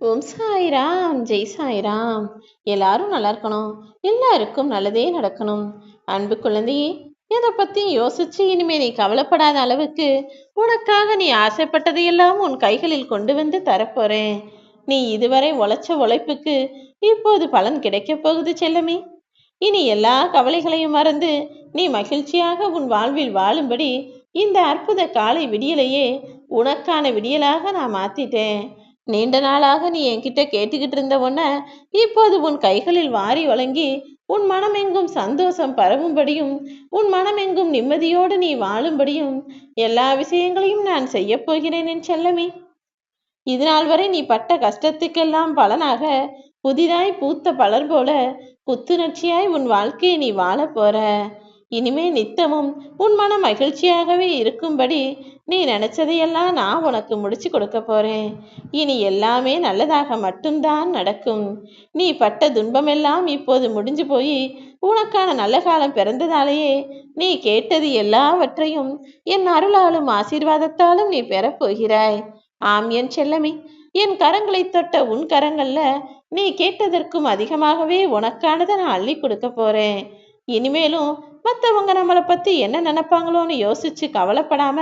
ஓம் சாய்ராம் ஜெய் சாய்ராம். எல்லாரும் நல்லா இருக்கணும். எல்லாருக்கும் நல்லதே நடக்கணும். அன்பு குழந்தையே எதை பத்தி யோசிச்சு இனிமே நீ கவலைப்படாத அளவுக்கு உனக்காக நீ ஆசைப்பட்டதையெல்லாம் உன் கைகளில் கொண்டு வந்து தரப்போறேன். நீ இதுவரை உழைச்ச உழைப்புக்கு இப்போது பலன் கிடைக்கப் போகுது செல்லமே. இனி எல்லா கவலைகளையும் மறந்து நீ மகிழ்ச்சியாக உன் வாழ்வில் வாழும்படி இந்த அற்புத காலை விடியலையே உனக்கான விடியலாக நான் மாத்திட்டேன். நீண்ட நாளாக நீ என்கிட்ட கேட்டுக்கிட்டு இருந்த உன்னை இப்போது உன் கைகளில் வாரி வழங்கி உன் மனமெங்கும் சந்தோஷம் பரவும்படியும் உன் மனமெங்கும் நிம்மதியோடு நீ வாழும்படியும் எல்லா விஷயங்களையும் நான் செய்ய போகிறேன் என் செல்லமே. இதுநாள் வரை நீ பட்ட கஷ்டத்துக்கெல்லாம் பலனாக புதிதாய் பூத்த பலர் போல புத்துணர்ச்சியாய் உன் வாழ்க்கையை நீ வாழ போற. இனிமே நித்தமும் உன் மனம் மகிழ்ச்சியாகவே இருக்கும்படி நீ நினைச்சதையெல்லாம் நான் உனக்கு முடிச்சு கொடுக்க போறேன். இனி எல்லாமே நல்லதாக மட்டும்தான் நடக்கும். நீ பட்ட துன்பமெல்லாம் இப்போது முடிஞ்சு போய் உனக்கான நல்ல காலம் பிறந்ததாலேயே நீ கேட்டது எல்லாவற்றையும் என் அருளாலும் ஆசீர்வாதத்தாலும் நீ பெறப்போகிறாய் ஆம் என் செல்லமே என் கரங்களை தொட்ட உன் கரங்கள்ல நீ கேட்டதற்கும் அதிகமாகவே உனக்கானதை நான் அள்ளி கொடுக்க போறேன். இனிமேலும் மற்றவங்க நம்மளை பற்றி என்ன நினைப்பாங்களோன்னு யோசிச்சு கவலைப்படாம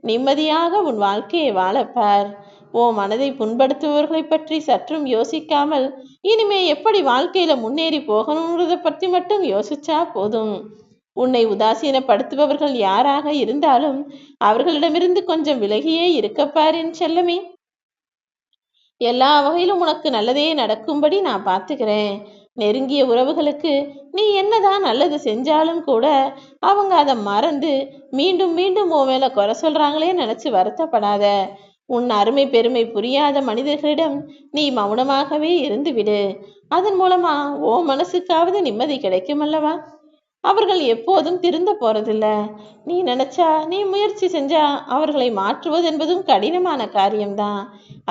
நிம்மதியாக உன் வாழ்க்கையை வாழப்பார். ஓ மனதை புண்படுத்துபவர்களை பற்றி சற்றும் யோசிக்காமல் இனிமே எப்படி வாழ்க்கையில முன்னேறி போகணுங்கிறத பற்றி மட்டும் யோசிச்சா போதும். உன்னை உதாசீனப்படுத்துபவர்கள் யாராக இருந்தாலும் அவர்களிடமிருந்து கொஞ்சம் விலகியே இருக்கப்பார் என் செல்லமே. எல்லா வகையிலும் உனக்கு நல்லதே நடக்கும்படி நான் பார்த்துக்கிறேன். நெருங்கிய உறவுகளுக்கு நீ என்னதான் நல்லது செஞ்சாலும் கூட அவங்க அதை மறந்து மீண்டும் மீண்டும் உன் மேல குறை சொல்றாங்களே நினைச்சு வருத்தப்படாத. உன் அருமை பெருமை புரியாத மனிதர்களிடம் நீ மௌனமாகவே இருந்து விடு. அதன் மூலமா ஓ மனசுக்காவது நிம்மதி கிடைக்கும் அல்லவா அவர்கள் எப்போதும் திருந்த போறதில்ல. நீ நினைச்சா நீ முயற்சி செஞ்சா அவர்களை மாற்றுவது என்பதும் கடினமான காரியம்தான்.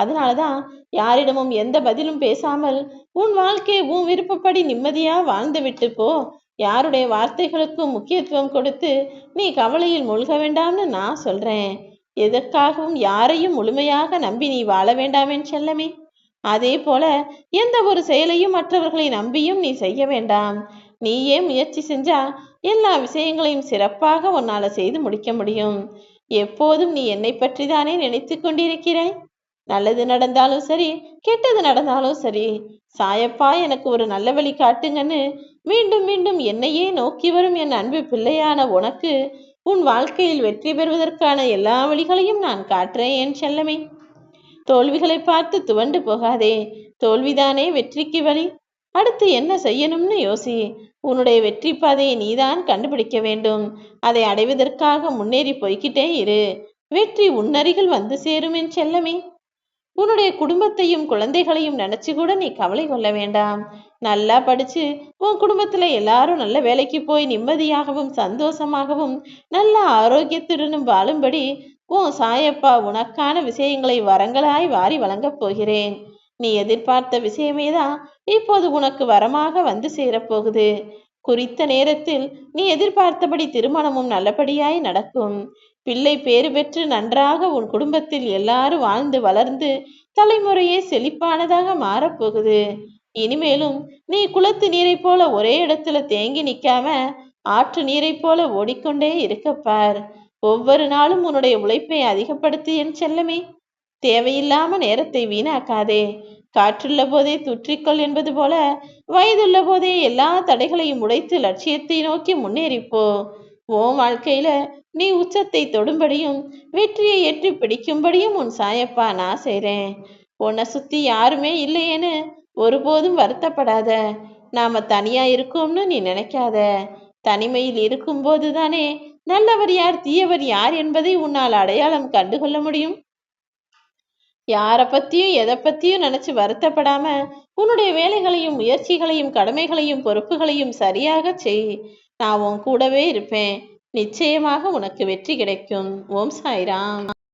அதனாலதான் யாரிடமும் எந்த பதிலும் பேசாமல் உன் வாழ்க்கை உன் விருப்பப்படி நிம்மதியா வாழ்ந்து விட்டு போ. யாருடைய வார்த்தைகளுக்கும் முக்கியத்துவம் கொடுத்து நீ கவலையில் மூழ்க வேண்டாம்னு நான் சொல்றேன். எதற்காகவும் யாரையும் முழுமையாக நம்பி நீ வாழ வேண்டாமேன் செல்லமே. அதே போல எந்த ஒரு செயலையும் மற்றவர்களை நம்பியும் நீ செய்ய வேண்டாம். நீயே முயற்சி செஞ்சா எல்லா விஷயங்களையும் சிறப்பாக உன்னால செய்து முடிக்க முடியும். எப்போதும் நீ என்னை பற்றி தானே நினைத்து கொண்டிருக்கிறாய்? நல்லது நடந்தாலும் சரி கெட்டது நடந்தாலும் சரி சாயப்பா எனக்கு ஒரு நல்ல வழி காட்டுங்கன்னு மீண்டும் மீண்டும் என்னையே நோக்கி வரும் என் அன்பு பிள்ளையான உனக்கு உன் வாழ்க்கையில் வெற்றி பெறுவதற்கான எல்லா வழிகளையும் நான் காட்டுறேன் என் செல்லமே. தோல்விகளை பார்த்து துவண்டு போகாதே. தோல்விதானே வெற்றிக்கு வழி. அடுத்து என்ன செய்யணும்னு யோசி. உன்னுடைய வெற்றி பாதையை நீதான் கண்டுபிடிக்க வேண்டும். அதை அடைவதற்காக முன்னேறி போய்கிட்டே இரு. வெற்றி உன்னருகில் வந்து சேரும் என் செல்லமே. உன்னுடைய குடும்பத்தையும் குழந்தைகளையும் நினைச்சு கூட நீ கவலை கொள்ள வேண்டாம். நல்லா படிச்சு உன் குடும்பத்துல எல்லாரும் நல்ல வேலைக்கு போய் நிம்மதியாகவும் சந்தோஷமாகவும் நல்ல ஆரோக்கியத்துடனும் வாழும்படி உன் சாயப்பா உனக்கான விஷயங்களை வரங்களாய் வாரி வழங்கப் போகிறேன். நீ எதிர்பார்த்த விஷயமே தான் இப்போது உனக்கு வரமாக வந்து சேரப்போகுது. குறித்த நேரத்தில் நீ எதிர்பார்த்தபடி திருமணமும் நல்லபடியாய் நடக்கும். பிள்ளை பேறு பெற்று நன்றாக உன் குடும்பத்தில் எல்லாரும் வாழ்ந்து வளர்ந்து தலைமுறையே செழிப்பானதாக மாறப்போகுது. இனிமேலும் நீ குளத்து நீரை போல ஒரே இடத்துல தேங்கி நிக்காம ஆற்று நீரை போல ஓடிக்கொண்டே இருக்கப்பார் ஒவ்வொரு நாளும் உன்னுடைய உழைப்பை அதிகப்படுத்து என் செல்லமே. தேவையில்லாம நேரத்தை வீணாக்காதே. காற்றுள்ள போதே துற்றிக்கொள் என்பது போல வயதுள்ள போதே எல்லா தடைகளையும் உடைத்து லட்சியத்தை நோக்கி முன்னேறிப்போ. ஓ வாழ்க்கையில நீ உச்சத்தை தொடும்படியும் வெற்றியை எட்டி பிடிக்கும்படியும் உன் சாயப்பா நான் செய்றேன். உன்னை சுத்தி யாருமே இல்லையேன்னு ஒருபோதும் வருத்தப்படாத. நாம தனியா இருக்கோம்னு நீ நினைக்காத. தனிமையில் இருக்கும்போது தானே நல்லவர் யார் தீயவர் யார் என்பதை உன்னால் அடையாளம் கண்டுகொள்ள முடியும். யாரை பத்தியும் எதை பத்தியும் நினைச்சு வருத்தப்படாம உன்னுடைய வேலைகளையும் முயற்சிகளையும் கடமைகளையும் பொறுப்புகளையும் சரியாக செய். நான் உன் கூடவே இருப்பேன். நிச்சயமாக உனக்கு வெற்றி கிடைக்கும். ஓம் சாய்ராம்.